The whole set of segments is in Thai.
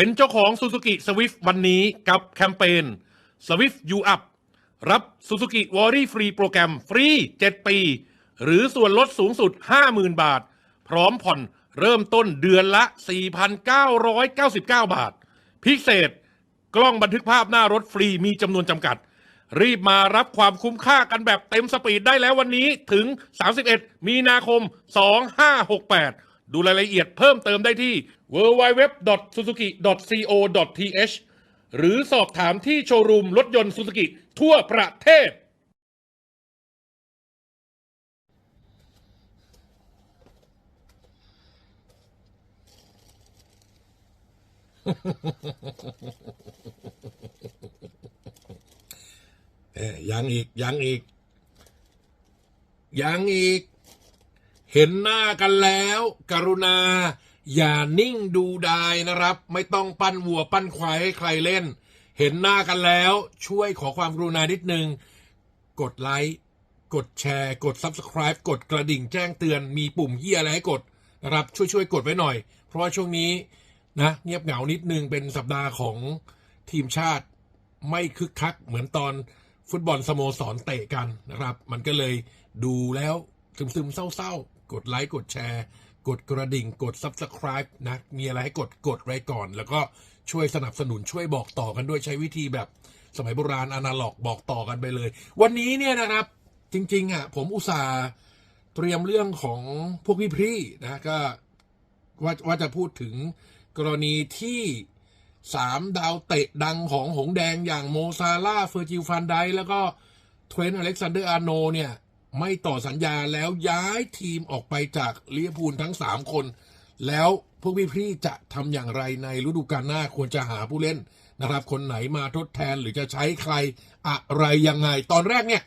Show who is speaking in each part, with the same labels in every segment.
Speaker 1: เป็นเจ้าของ Suzuki Swift วันนี้กับแคมเปญ Swift You Up รับ Suzuki w a r r y Free โปรแกรมฟรี 7 ปี หรือส่วนลดสูงสุด 50,000 บาท พร้อมผ่อนเริ่มต้นเดือนละ 4,999 บาท พิเศษกล้องบันทึกภาพหน้ารถฟรีมีจำนวนจำกัด รีบมารับความคุ้มค่ากันแบบเต็มสปีดได้แล้ววันนี้ถึง 31 มีนาคม 2568 ดูรายละเอียดเพิ่มเติมได้ที่ www.suzuki.co.th หรือสอบถามที่โชว์รูมรถยนต์ซูซูกิทั่วประเทศ
Speaker 2: เอ้ยยังอีก ยังอีก ยังอีก เห็นหน้ากันแล้ว กรุณา อย่านิ่งดูดายนะครับ ไม่ต้องปั้นวัวปั้นควายให้ใครเล่น เห็นหน้ากันแล้วช่วยขอความกรุณานิดนึง กดไลค์กดแชร์ กด Subscribe กดกระดิ่งแจ้งเตือนมีปุ่มเฮียอะไรให้กดนะครับช่วยช่วยกดไว้หน่อย เพราะว่าช่วงนี้นะเงียบเหงานิดนึงเป็นสัปดาห์ของทีมชาติไม่คึกคักเหมือนตอนฟุตบอลสโมสรเตะกันนะครับ มันก็เลยดูแล้วซึมๆเศร้าๆ กดไลค์กดแชร์ กดกระดิ่งกด Subscribe นะ มีอะไรให้กดกดไว้ก่อน แล้วก็ช่วยสนับสนุนช่วยบอกต่อกันด้วยใช้วิธีแบบสมัยโบราณอนาล็อกบอกต่อกันไปเลย วันนี้เนี่ยนะครับ จริงๆอะผมอุตส่าห์เตรียมเรื่องของพวกพี่ๆนะก็ว่าว่าจะพูดถึงกรณีที่สามดาวเตะดังของหงแดงอย่างโมซาลาเฟอร์จิลฟันไดแล้วก็เทรนต์อเล็กซานเดอร์อาร์โนเนี่ย ไม่ต่อสัญญาแล้วย้ายทีมออกไปจากลิเวอร์พูลทั้งสามคน แล้วพวกพี่ๆจะทำอย่างไรในฤดูกาลหน้าควรจะหาผู้เล่นนะครับ คนไหนมาทดแทนหรือจะใช้ใครอะไรยังไง ตอนแรกเนี่ย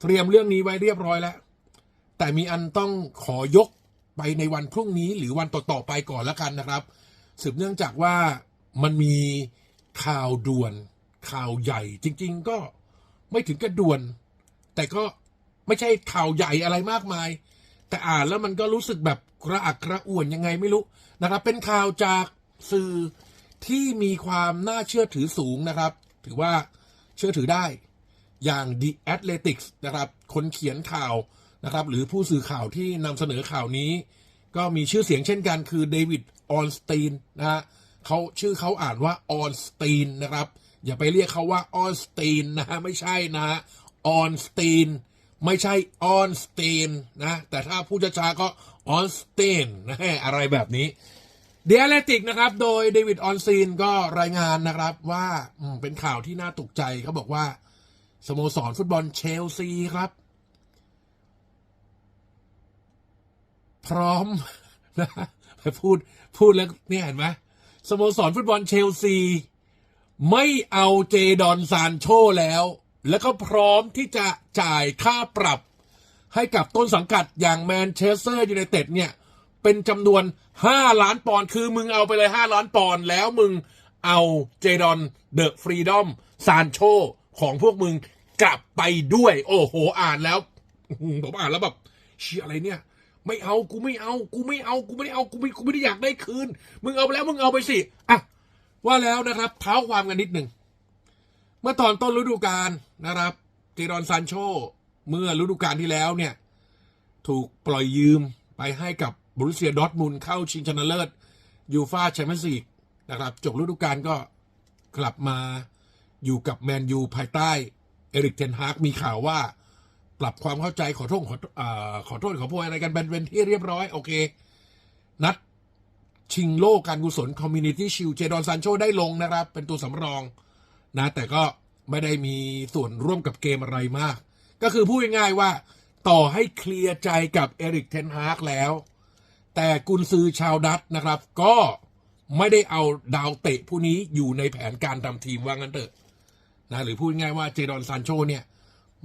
Speaker 2: เตรียมเรื่องนี้ไว้เรียบร้อยแล้ว แต่มีอันต้องขอยกไปในวันพรุ่งนี้หรือวันต่อๆไปก่อนล้วกันนะครับ สืบเนื่องจากว่ามันมีข่าวด่วนข่าวใหญ่ จริง ๆ ก็ไม่ถึงกับด่วน แต่ก็ ไม่ใช่ข่าวใหญ่อะไรมากมาย แต่อ่านแล้วมันก็รู้สึกแบบกระอักกระอ่วนยังไงไม่รู้นะครับ เป็นข่าวจากสื่อที่มีความน่าเชื่อถือสูงนะครับ ถือว่าเชื่อถือได้อย่าง The Athletics นะครับ คนเขียนข่าวนะครับ หรือผู้สื่อข่าวที่นำเสนอข่าวนี้ ก็มีชื่อเสียงเช่นกันคือเดวิดออนสตีนนะฮะเขาชื่อเขาอ่านว่าออนสตีนนะครับ อย่าไปเรียกเขาว่าออนสตีนนะฮะไม่ใช่นะฮะออนสตีน ไม่ใช่ออนสตีนนะ แต่ถ้าพูดช้าๆก็ออนสตีนนะอะไรแบบนี้เดียเลติกนะครับ โดยเดวิดออนซีนก็รายงานนะครับว่าเป็นข่าวที่น่าตกใจเขาบอกว่า สโมสรฟุตบอลเชลซีครับ พร้อมนะไปพูดพูดแล้วเนี่ยเห็นไหมสโมสรฟุตบอลเชลซี ไม่เอาเจดอนซานโชแล้ว แล้วก็พร้อมที่จะจ่ายค่าปรับให้กับต้นสังกัดอย่างแมนเชสเตอร์ยูไนเต็ดเนี่ย เป็นจำนวน 5 ล้านปอนด์คือมึงเอาไปเลย 5 ล้านปอนด์แล้วมึงเอาเจดอนเดอะฟรีดอมซานโชของพวกมึงกลับไปด้วย โอ้โห อ่านแล้วผมอ่านแล้วแบบเชียอะไรเนี่ย ไม่เอากูไม่เอา กูไม่เอากูไม่ได้เอากูไม่กูไม่ได้อยากได้คืน มึงเอาไปแล้วมึงเอาไปสิอะว่าแล้วนะครับเท้าความกันนิดหนึ่งเมื่อตอนต้นฤดูกาล นะครับเจดอนซานโช เมื่อฤดูกาลที่แล้วเนี่ย ถูกปล่อยยืมไปให้กับบรุเซียดอร์ทมุนเข้าชิงชนะเลิศยูฟาแชมเปี้ยนส์ลีกนะครับจบฤดูกาลก็กลับมาอยู่กับแมนยูภายใต้เอริกเทนฮากมีข่าวว่า ปรับความเข้าใจขอโทษขอขอโทษขอโพยอะไรกันเป็นเป็นที่เรียบร้อย โอเค นัดชิงโลกการกุศลคอมมูนิตี้ชิลเจดอนซานโชได้ลงนะครับ เป็นตัวสำรองนะ แต่ก็ ไม่ได้มีส่วนร่วมกับเกมอะไรมาก ก็คือพูดง่ายๆว่า ต่อให้เคลียร์ใจกับเอริกเทนฮากแล้ว แต่กุนซือชาวดัตช์นะครับ ก็ไม่ได้เอาดาวเตะผู้นี้อยู่ในแผนการทำทีมว่างั้นเถอะนะหรือพูดง่ายๆว่าเจดอนซานโชเนี่ย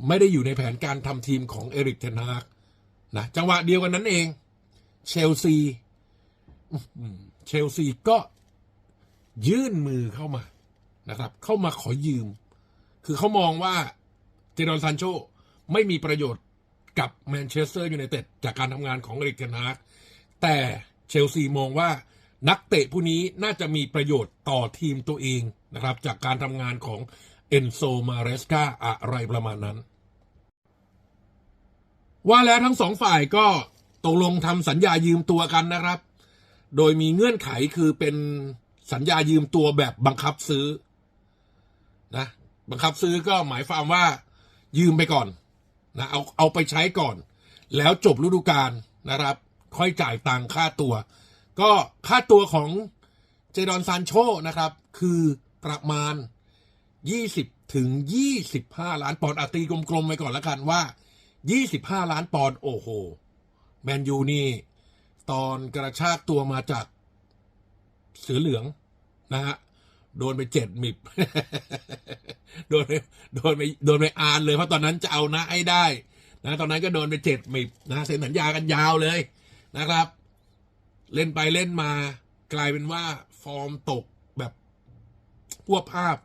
Speaker 2: ไม่ได้อยู่ในแผนการทำทีมของเอริกเทนฮากนะจังหวะเดียวกันนั้นเอง เชลซีเชลซีก็ยื่นมือเข้ามานะครับ เข้ามาขอยืม คือเขามองว่าเจดอนซานโชไม่มีประโยชน์กับแมนเชสเตอร์ยูไนเต็ดจากการทำงานของเอริกเทนฮากแต่เชลซีมองว่านักเตะผู้นี้น่าจะมีประโยชน์ต่อทีมตัวเองนะครับ จากการทำงานของเอนโซมาเรสกาอะไรประมาณนั้น ว่าแล้วทั้งสองฝ่ายก็ตกลงทำสัญญายืมตัวกันนะครับ โดยมีเงื่อนไขคือเป็นสัญญายืมตัวแบบบังคับซื้อนะ บังคับซื้อก็หมายความว่ายืมไปก่อนนะเอาเอาไปใช้ก่อน แล้วจบฤดูกาลนะครับ ค่อยจ่ายตังค่าตัว ก็ค่าตัวของเจดอนซานโชนะครับ คือประมาณ 20 ถึง 25 ล้านปอนด์อาตีกลมๆไปก่อนแล้วกันว่า 25 ล้านปอนด์โอ้โห แมนยูนี่ ตอนกระชากตัวมาจากเสือเหลืองนะฮะ โดนไปเจ็ดมิบโดนไปโดนไปโดนไปอานเลย เพราะตอนนั้นจะเอานะให้ได้นะตอนนั้นก็โดนไปเจ็ดมิบนะเซ็นสัญญากันยาวเลยนะครับ เล่นไปเล่นมากลายเป็นว่าฟอร์มตกแบบพวบภาพ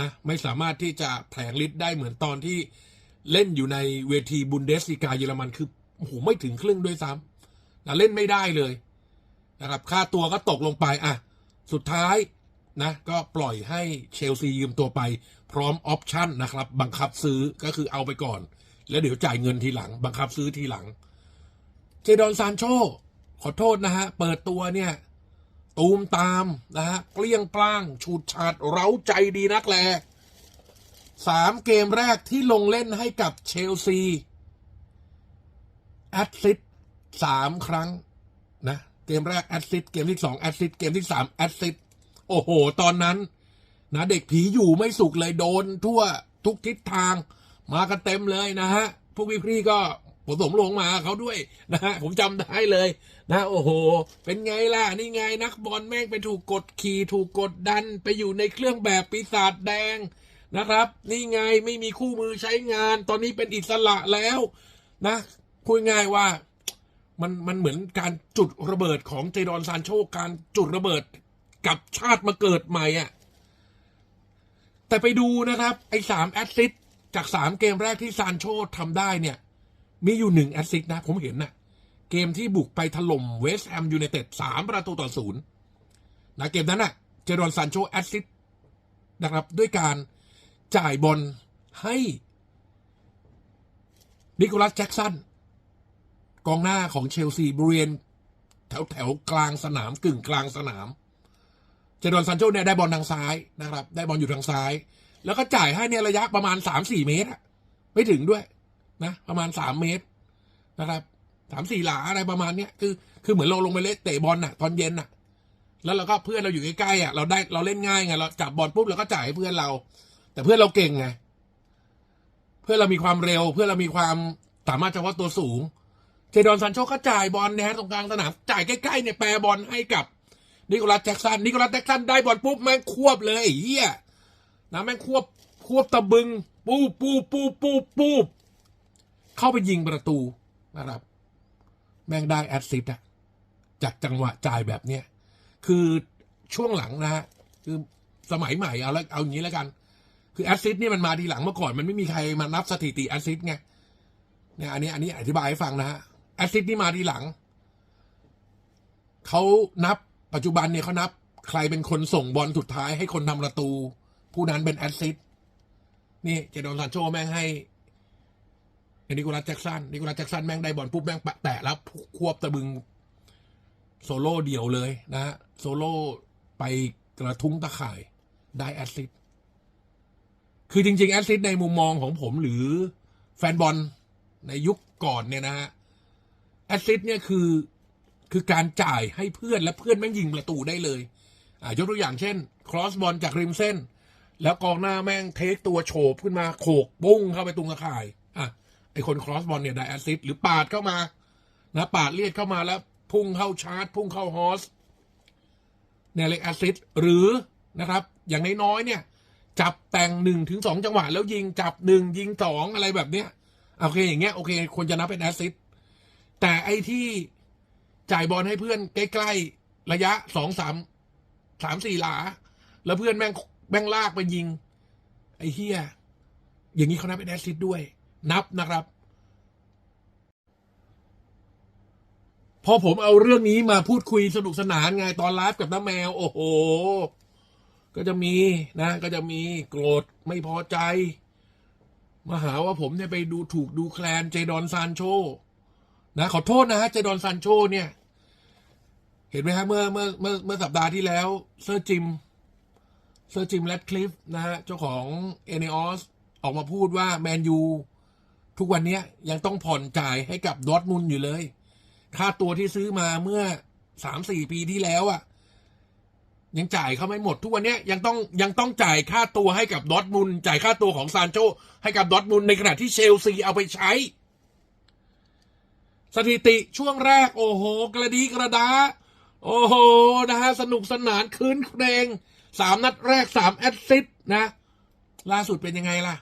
Speaker 2: นะ ไม่สามารถที่จะแผลงฤทธิ์ได้เหมือนตอนที่เล่นอยู่ในเวทีบุนเดสลีกาเยอรมันคือโอ้โหไม่ถึงครึ่งด้วยซ้ำนะเล่นไม่ได้เลยนะครับ ค่าตัวก็ตกลงไปอะ สุดท้าย นะก็ปล่อยให้เชลซียืมตัวไปพร้อมออปชั่นนะครับ บังคับซื้อก็คือเอาไปก่อน แล้วเดี๋ยวจ่ายเงินทีหลัง บังคับซื้อทีหลัง เจดอนซานโช ขอโทษนะฮะ เปิดตัวเนี่ย ตูมตามนะฮะเปลี่ยงปล้างฉูดฉาดเร้าใจดีนักแลสามเกมแรกที่ลงเล่นให้กับเชลซีแอดซิดสามครั้งนะ เกมแรกแอดซิดเกมที่สองแอดซิดเกมที่สามแอดซิด โอ้โห ตอนนั้น นะเด็กผีอยู่ไม่สุขเลยโดนทั่วทุกทิศทาง มากันเต็มเลยนะฮะ พวกพี่ๆก็ผสมลงมาเขาด้วยนะฮะผมจำได้เลยนะ โอ้โห เป็นไงล่ะ นี่ไงนักบอลแม่งไปถูกกดขี่ถูกกดดันไปอยู่ในเครื่องแบบปีศาจแดงนะครับ นี่ไงไม่มีคู่มือใช้งาน ตอนนี้เป็นอิสระแล้วนะพูดง่ายว่ามันมันเหมือนการจุดระเบิดของเจดอนซานโชการจุดระเบิด กับชาติมาเกิดใหม่อะแต่ไปดูนะครับ ไอ้สามแอสซิสต์จากสามเกมแรกที่ซานโชทำได้เนี่ย มีอยู่หนึ่งแอสซิสต์นะ ผมเห็นนะเกมที่บุกไปถล่มเวสต์แฮมยูไนเต็ดสามประตูต่อศูนย์นะเกมนั้นน่ะเจดอนซานโชแอสซิสต์นะครับด้วยการจ่ายบอลให้นิโคลัสแจ็กสันกองหน้าของเชลซีบริเวณแถวแถวกลางสนามกึ่งกลางสนาม เจดอนซันโชเนี่ยได้บอลทางซ้ายนะครับ ได้บอลอยู่ทางซ้าย แล้วก็จ่ายให้เนี่ยระยะประมาณสามสี่เมตรอะไม่ถึงด้วยนะประมาณสามเมตรนะครับสามสี่หลาอะไรประมาณเนี้ยคือคือเหมือนเราลงไปเล่นเตะบอลน่ะ ตอนเย็นน่ะ แล้วเราก็เพื่อนเราอยู่ใกล้ๆอะเราได้เราเล่นง่ายไงเราจับบอลปุ๊บเราก็จ่ายให้เพื่อนเรา แต่เพื่อนเราเก่งไงเพื่อนเรามีความเร็ว เพื่อนเรามีความสามารถเฉพาะตัวสูง เจดอนซันโชก็จ่ายบอลนะฮะตรงกลางสนามจ่ายใกล้ๆเนี่ยแปรบอลให้กับ นิโคลัสแจ็กสันนิโคลัสแจ็กสันได้บอลปุ๊บแม่งควบเลยเฮียนะแม่งควบควบตะบึง ปูปูปูปูปูเข้าไปยิงประตูนะครับ แม่งได้แอดซิสอะจากจังหวะจ่ายแบบเนี้ยคือช่วงหลังนะฮะคือสมัยใหม่เอาล้วเอาอย่างนี้แล้วกัน คือแอดซิสนี่มันมาทีหลังเมื่อก่อนมันไม่มีใครมานับสถิติแอดซิสไงเนี่ยอันนี้อันนี้อธิบายให้ฟังนะฮะแอสซิสนี่มาทีหลังเขานับ ปัจจุบันเนี่ยเขานับ ใครเป็นคนส่งบอลสุดท้ายให้คนทำประตู ผู้นั้นเป็นแอสซิสนี่เจดอนซานโชแม่งให้นิโคลัสแจ็กสันนิโคลัสแจ็กสันแม่งได้บอลปุ๊บแม่งแตะแล้วควบตะบึง โซโล่เดี่ยวเลยนะฮะโซโล่ไปกระทุ้งตะข่ายได้แอสซิสคือจริง ๆ แอสซิสในมุมมองของผมหรือแฟนบอลในยุคก่อนเนี่ยนะฮะแอสซิสเนี่ยคือ คือการจ่ายให้เพื่อนและเพื่อนแม่งยิงประตูได้เลยอ่ายกตัวอย่างเช่น ครอสบอลจากริมเส้น แล้วกองหน้าแม่งเทคตัวโฉบขึ้นมาโขกปุ้งเข้าไปตรงตะข่ายอะไอคนครอสบอลเนี่ยได้แอสซิสต์หรือปาดเข้ามานะปาดเลียดเข้ามาแล้ว พุ่งเข้าชาร์จ พุ่งเข้าฮอสเนี่ยเรียกแอสซิสต์หรือนะครับ อย่างน้อยๆเนี่ย จับแต่งหนึ่งถึงสองจังหวะ แล้วยิงจับหนึ่งยิงสองอะไรแบบเนี้ยโอเคอย่างเงี้ยโอเคควรจะนับเป็นแอสซิสต์แต่ไอที่ จ่ายบอลให้เพื่อนใกล้ๆระยะสองสามสามสี่หลา แล้วเพื่อนแม่งแม่งลากไปยิง ไอ้เฮียอย่างนี้เขานับเป็นแอสซิสด้วย นับนะครับ พอผมเอาเรื่องนี้มาพูดคุยสนุกสนานไงตอนไลฟ์กับน้าแมว โอ้โห ก็จะมีนะ ก็จะมีโกรธไม่พอใจ มาหาว่าผมเนี่ยไปดูถูกดูแคลนเจดอนซานโชนะขอโทษนะฮะเจดอนซานโชเนี่ย เห็นไหมฮะเมื่อเมื่อเมื่อเมื่อสัปดาห์ที่แล้วเซอร์จิมเซอร์จิมแรดคลิฟนะฮะเจ้าของเอเนอสออกมาพูดว่าแมนยูทุกวันนี้ยังต้องผ่อนจ่ายให้กับดอทมุนอยู่เลย ค่าตัวที่ซื้อมาเมื่อสามสี่ปีที่แล้วอะ่ะ ยังจ่ายเขาไม่หมดทุกวันนี้ยังต้องยังต้องจ่ายค่าตัวให้กับดอทมุนจ่ายค่าตัวของซานโชให้กับดอทมุนในขณะที่เชลซีเอาไปใช้ สถิติช่วงแรกโอ้โห กระดีกระดา โอ้โหนะฮะสนุกสนานคืนเพลงสามนัดแรกสามแอดซิสนะ ล่าสุดเป็นยังไงล่ะ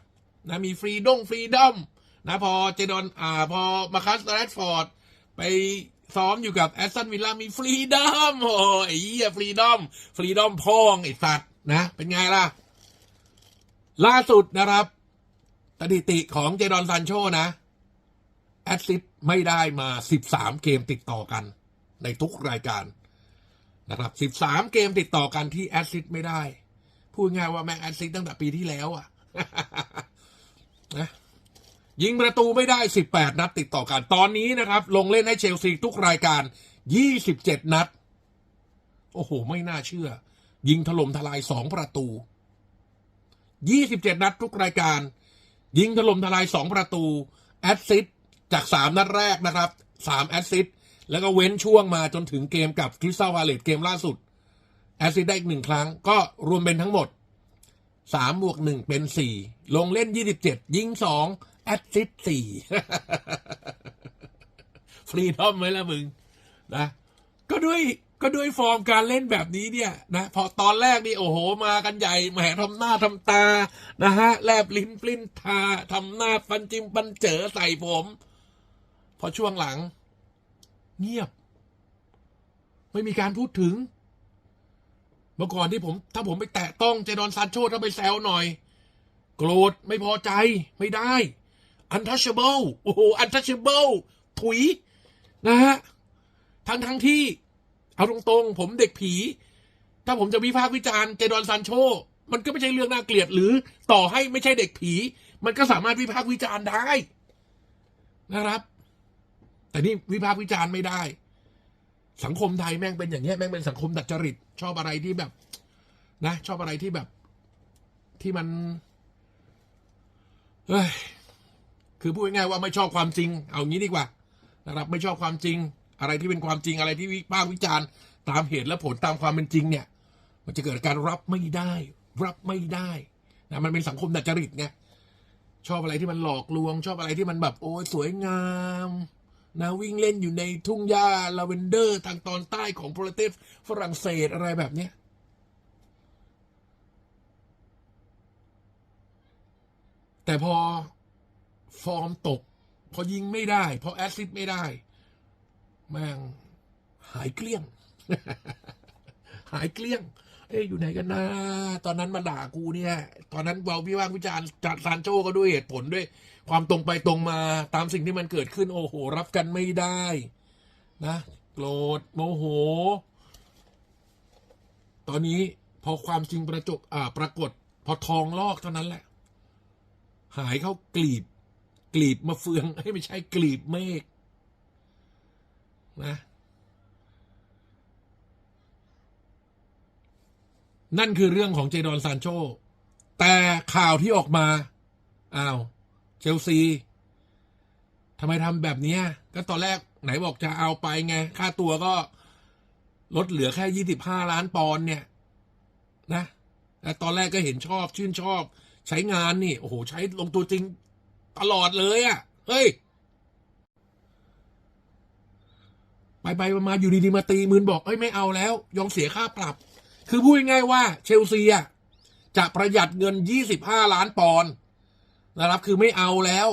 Speaker 2: นะ มีฟรีดงฟรีดอมนะ พอเจดอนอ่า พอมาคัสแรดฟอร์ด ไปซ้อมอยู่กับแอสตันวิลล่ามีฟรีดอมโอ้ไอ้เหี้ยฟรีดอม ฟรีดอมพองไอ้สัตว์นะ เป็นไงล่ะ ล่าสุดนะครับสถิติของเจดอนซันโชนะ แอดซิสไม่ได้มา 13 เกมติดต่อกัน ในทุกรายการ นะครับ13เกมติดต่อกันที่แอดซิสไม่ได้ พูดง่ายว่าแม่งแอดซิสตั้งแต่ปีที่แล้วอะนะยิงประตูไม่ได้ 18 นัดติดต่อกัน ตอนนี้นะครับ ลงเล่นให้เชลซีทุกรายการ 27 นัด โอ้โห ไม่น่าเชื่อ ยิงถล่มทลาย 2 ประตู 27 นัดทุกรายการ ยิงถล่มทลาย 2 ประตู แอดซิสจาก 3 นัดแรกนะครับ 3 แอดซิส แล้วก็เว้นช่วงมาจนถึงเกมกับคริสตัลพาเลตเกมล่าสุด แอซิสได้อีกหนึ่งครั้ง ก็รวมเป็นทั้งหมด3บวก1เป็น4ลงเล่น27ยิง2แอซิส4ฟรีทอมไหมล่ะมึง นะ ก็ด้วยก็ด้วยฟอร์มการเล่นแบบนี้เนี่ยนะพอตอนแรกนี่โอ้โหมากันใหญ่แหมทำหน้าทำตานะฮะแลบลิ้นปลิ้นทาทำหน้าปันจิมปันเจอใส่ผม พอช่วงหลัง เงียบ ไม่มีการพูดถึง เมื่อก่อนที่ผม ถ้าผมไปแตะต้องเจดอนซานโชถ้าไปแซวหน่อย โกรธไม่พอใจไม่ได้ untouchable โอ้โห untouchable ถุย นะฮะทั้งทั้งที่ เอาตรงๆ ผมเด็กผี ถ้าผมจะวิพากษ์วิจารณ์เจดอนซานโช มันก็ไม่ใช่เรื่องน่าเกลียดหรือต่อให้ไม่ใช่เด็กผี มันก็สามารถวิพากษ์วิจารณ์ได้นะครับ แต่นี่วิพากษ์วิจารณ์ไม่ได้ สังคมไทยแม่งเป็นอย่างเงี้ยแม่งเป็นสังคมดัดจริต ชอบอะไรที่แบบ นะ ชอบอะไรที่แบบ ที่มันเฮ้ยคือพูดง่ายๆว่าไม่ชอบความจริง เอางี้ดีกว่านะครับไม่ชอบความจริง อะไรที่เป็นความจริงอะไรที่วิพากษ์วิจารณ์ ตามเหตุและผลตามความเป็นจริง เนี่ย มันจะเกิดการรับไม่ได้ รับไม่ได้นะมันเป็นสังคมดัดจริตไงชอบอะไรที่มันหลอกลวง ชอบอะไรที่มันแบบโอ้ยสวยงาม นะวิ่งเล่นอยู่ในทุ่งหญ้าลาเวนเดอร์ทางตอนใต้ของประเทศฝรั่งเศสอะไรแบบเนี้ยแต่พอฟอร์มตก พอยิงไม่ได้ พอแอสซิดไม่ได้ แม่งหายเกลี้ยง หายเกลี้ยง เอ้ยอยู่ไหนกันนะตอนนั้นมาด่ากูเนี่ย ตอนนั้นเวาวิพากษ์วิจารณ์จัดซานโจก็ด้วยเหตุผลด้วย ความตรงไปตรงมาตามสิ่งที่มันเกิดขึ้น โอ้โห รับกันไม่ได้นะโกรธโมโห ตอนนี้พอความจริงประจกอ่าปรากฏ พอทองลอกเท่านั้นแหละ หายเข้ากลีบ กลีบมาเฟืองให้ไม่ใช่กลีบเมฆนะนั่นคือเรื่องของเจดอนซานโช แต่ข่าวที่ออกมา อ้าว เชลซีทำไมทำแบบนี้ก็ตอนแรกไหนบอกจะเอาไปไง ค่าตัวก็ลดเหลือแค่ยี่สิบห้าล้านปอนด์เนี่ย นะแต่ตอนแรกก็เห็นชอบชื่นชอบ ใช้งานนี่ โอ้โห ใช้ลงตัวจริงตลอดเลยอะ่ะ เฮ้ย ไปไปมาอยู่ดีๆมาตีมืนบอกเอ้ยไม่เอาแล้ว ยอมเสียค่าปรับ คือพูดง่ายๆว่า เชลซีอะจะประหยัดเงิน25ล้านปอนด์ นะครับ คือไม่เอาแล้ว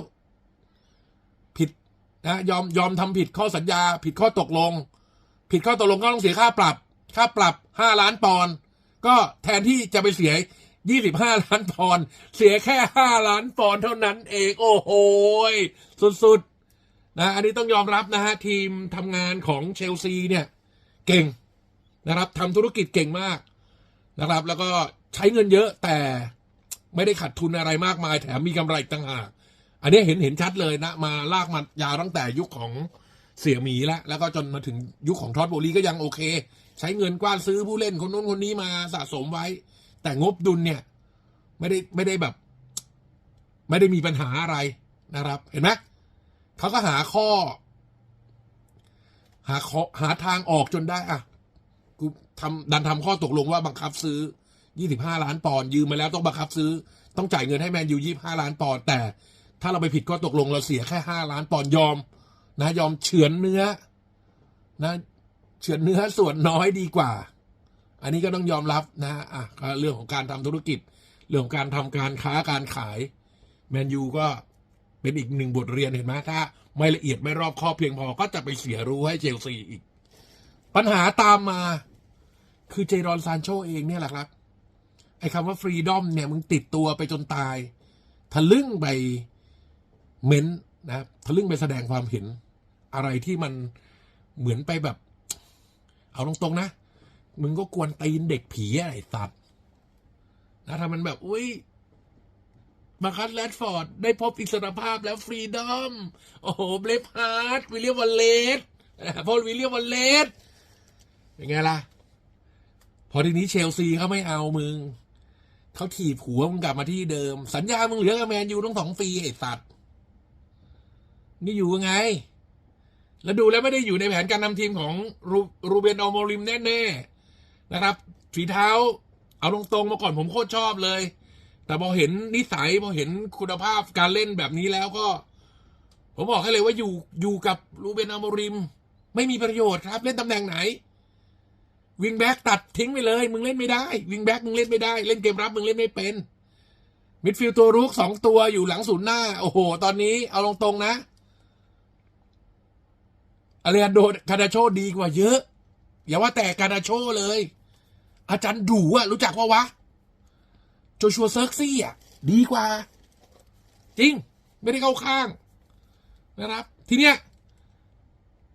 Speaker 2: ผิดนะยอมยอมทำผิดข้อสัญญา ผิดข้อตกลง ผิดข้อตกลงก็ต้องเสียค่าปรับ ค่าปรับ5ล้านปอนด์ก็แทนที่จะไปเสีย25ล้านปอนด์เสียแค่5ล้านปอนด์เท่านั้นเองโอ้โหสุดๆนะอันนี้ต้องยอมรับนะฮะทีมทำงานของเชลซีเนี่ย เก่งนะครับทำธุรกิจเก่งมากนะครับ แล้วก็ใช้เงินเยอะแต่ ไม่ได้ขาดทุนอะไรมากมาย แถมมีกำไรต่างหากอันนี้เห็นเห็นชัดเลยนะ มาลากมายาวตั้งแต่ยุคของเสี่ยหมีแล้วแล้วก็จนมาถึงยุคของทอดโบลีก็ยังโอเค ใช้เงินกว้านซื้อผู้เล่นคนนู้นคนนี้มาสะสมไว้ แต่งบดุลเนี่ย ไม่ได้ไม่ได้แบบ ไม่ได้มีปัญหาอะไรนะครับ เห็นไหมเขาก็หาข้อ หาข้อหาทางออกจนได้อะกูทำดันทำข้อตกลงว่าบังคับซื้อ 25ล้านปอนด์ยืมมาแล้วต้องบังคับซื้อ ต้องจ่ายเงินให้แมนยู25ล้านปอนด์แต่ ถ้าเราไปผิดข้อตกลงเราเสียแค่5ล้านปอนด์ยอม นะ ยอมเฉือนเนื้อ นะเฉือนเนื้อส่วนน้อยดีกว่า อันนี้ก็ต้องยอมรับนะอะเรื่องของการทำธุรกิจ เรื่องของการทำการค้าการขายแมนยูก็เป็นอีกหนึ่งบทเรียนเห็นไหมถ้า ไม่ละเอียดไม่รอบคอบเพียงพอก็จะไปเสียรู้ให้เชลซีอีก ปัญหาตามมา คือเจรอนซานโชเองเนี่ยแหละครับ ไอ้คำว่าฟรีดอมเนี่ยมึงติดตัวไปจนตาย ทะลึ่งไปเม้นต์นะทะลึ่งไปแสดงความเห็น อะไรที่มันเหมือนไปแบบ เอาตรงๆนะ มึงก็กวนตีนเด็กผีอะไอ้สัตว์นะถ้ามันแบบอุ้ยมาคัสแรดฟอร์ด ได้พบอิสรภาพแล้วฟรีดอม โอ้โห เบลฟฮาร์ดวิลเลียมวันเลสพอลวิลเลียมวันเลสเป็นไงล่ะ พอทีนี้เชลซีเขาไม่เอามึง เขาถีบหัวมึงกลับมาที่เดิม สัญญามึงเหลือกับแมนยูต้องสองปีไอ้สัตว์นี่อยู่ยังไง แล้วดูแล้วไม่ได้อยู่ในแผนการนำทีมของรูรูเบนอโมริมแน่ๆนะครับฝีเท้า เอาตรงๆมาก่อนผมโคตรชอบเลย แต่พอเห็นนิสัยพอเห็นคุณภาพการเล่นแบบนี้แล้วก็ ผมบอกให้เลยว่าอยู่อยู่กับรูเบนอโมริม ไม่มีประโยชน์ครับ เล่นตำแหน่งไหน วิงแบ็กตัดทิ้งไปเลย มึงเล่นไม่ได้ วิงแบ็กมึงเล่นไม่ได้ เล่นเกมรับมึงเล่นไม่เป็น มิดฟิลด์ตัวรุกสองตัวอยู่หลังศูนย์หน้า โอ้โห ตอนนี้เอาตรงๆนะอารียนโดคาดาโชดีกว่าเยอะ อย่าว่าแต่คาดาโชเลย อาจารย์ดูอะรู้จักว่าวะโจชัวเซิร์กซี่อะดีกว่า จริง ไม่ได้เข้าข้างนะครับ ทีเนี้ย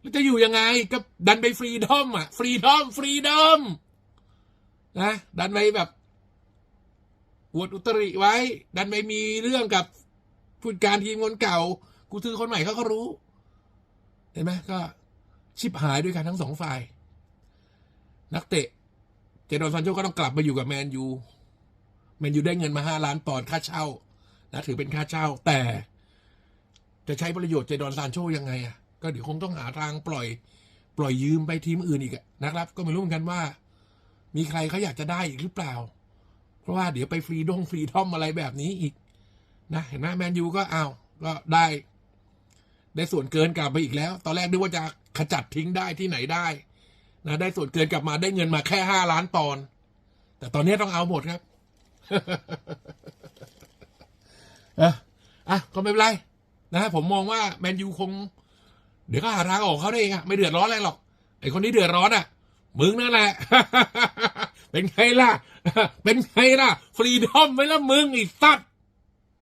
Speaker 2: แล้วจะอยู่ยังไงก็ดันไปฟรีดอมอะฟรีดอม ฟรีดอม นะ ดันไปแบบอวดอุตริไว้ ดันไปมีเรื่องกับผู้จัดการทีมคนเก่า กูซื้อคนใหม่เขาก็รู้ เห็นไหมก็ชิบหายด้วยกันทั้งสองฝ่าย นักเตะ เจดอนซานโชก็ต้องกลับมาอยู่กับแมนยู แมนยูได้เงินมาห้าล้านปอนด์ค่าเช่านะถือเป็นค่าเช่า แต่จะใช้ประโยชน์เจดอนซานโชยังไงอะ ก็เดี๋ยวคงต้องหาทางปล่อย ปล่อยยืมไปทีมอื่นอีกนะครับ ก็ไม่รู้เหมือนกันว่า มีใครเขาอยากจะได้อีกหรือเปล่า เพราะว่าเดี๋ยวไปฟรีดงฟรีทอมอะไรแบบนี้อีกนะเห็นไหมแมนยูก็อ้าวก็ได้ได้ส่วนเกินกลับไปอีกแล้ว ตอนแรกนึกว่าจะขจัดทิ้งได้ที่ไหนได้นะได้ส่วนเกินกลับมาได้เงินมาแค่ห้าล้านปอนด์แต่ตอนนี้ต้องเอาหมดครับเอะอะก็ไม่เป็นไรนะผมมองว่าแมนยูคง เดี๋ยวก็หาทางออกเขาได้เองอะไม่เดือดร้อนอะไรหรอกไอคนที่เดือดร้อนอะมึงนั่นแหละ เป็นไงล่ะ เป็นไงล่ะ ฟรีดอมไหมล่ะมึงไอ้สัตว์